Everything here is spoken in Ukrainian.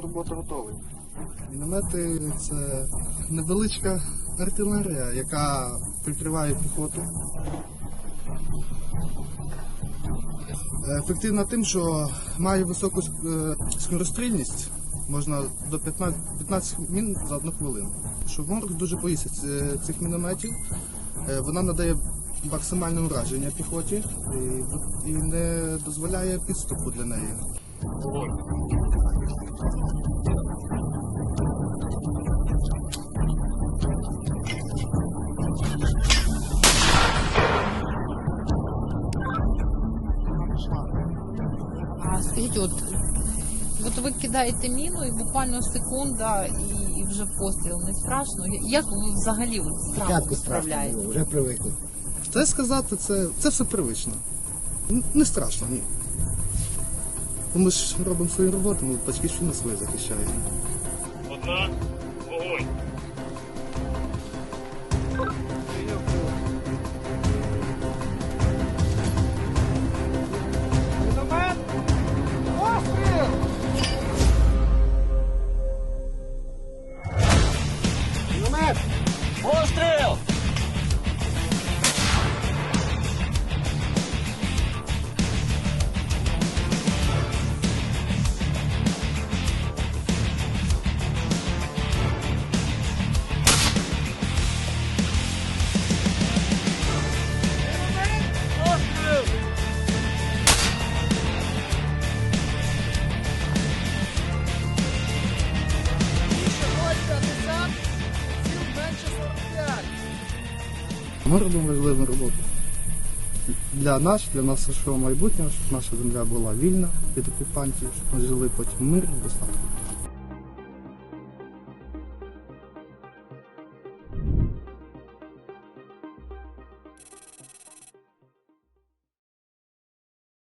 роботу готовий. Міномети це невеличка артилерія, яка прикриває піхоту. Ефективна тим, що має високу е, скорострільність, можна до 15, 15 мін за одну хвилину. Що ворог дуже боїться цих мінометів. Е, Вона надає максимальне ураження піхоті і не дозволяє підступу для неї. А скажіть, от, от ви кидаєте міну і буквально секунда і, і вже постріл не страшно. Як ви взагалі от Спочатку страшно вже привикли. Це сказати, це, це все привично. Не страшно, ні. Ми ж робимо свою роботу, ми батьківщину свою захищаємо. Одна, вогонь. Постріл! Постріл! Ми робимо важливу роботу. Для нас, для нашого майбутнього, щоб наша земля була вільна від окупантів, щоб ми жили потім мир і достатку.